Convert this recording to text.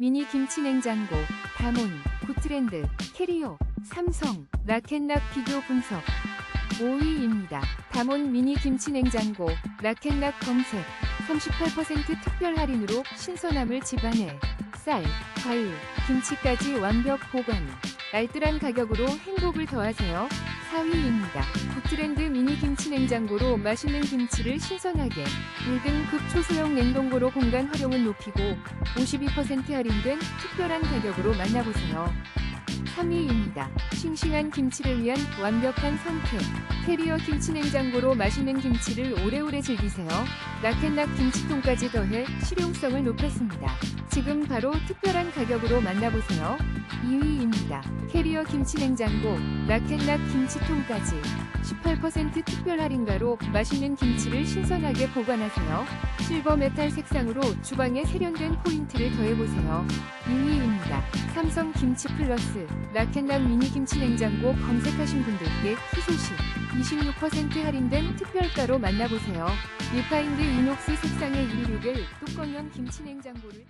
미니 김치 냉장고, 다몬, 굿트렌드, 캐리어, 삼성, 라켓락 비교 분석. 5위입니다. 다몬 미니 김치 냉장고, 라켓락 검색. 38% 특별 할인으로 신선함을 집안에. 쌀, 과일, 김치까지 완벽 보관 알뜰한 가격으로 행복을 더하세요. 4위입니다. 굿트렌드 미니 김치 냉장고로 맛있는 김치를 신선하게 1등 극초소형 냉동고로 공간 활용을 높이고 52% 할인된 특별한 가격으로 만나보세요. 3위입니다. 싱싱한 김치를 위한 완벽한 선택. 캐리어 김치 냉장고로 맛있는 김치를 오래오래 즐기세요. 라켓락 김치통까지 더해 실용성을 높였습니다. 지금 바로 특별한 가격으로 만나보세요. 2위입니다. 캐리어 김치 냉장고, 라켓락 김치통까지 18% 특별 할인가로 맛있는 김치를 신선하게 보관하세요. 실버 메탈 색상으로 주방에 세련된 포인트를 더해보세요. 1위입니다. 삼성 김치 플러스 라켓락 미니 김치 냉장고 검색하신 분들께 희소식 26% 할인된 특별가로 만나보세요. 리파인드 이녹스 색상의 161 뚜껑형 김치 냉장고를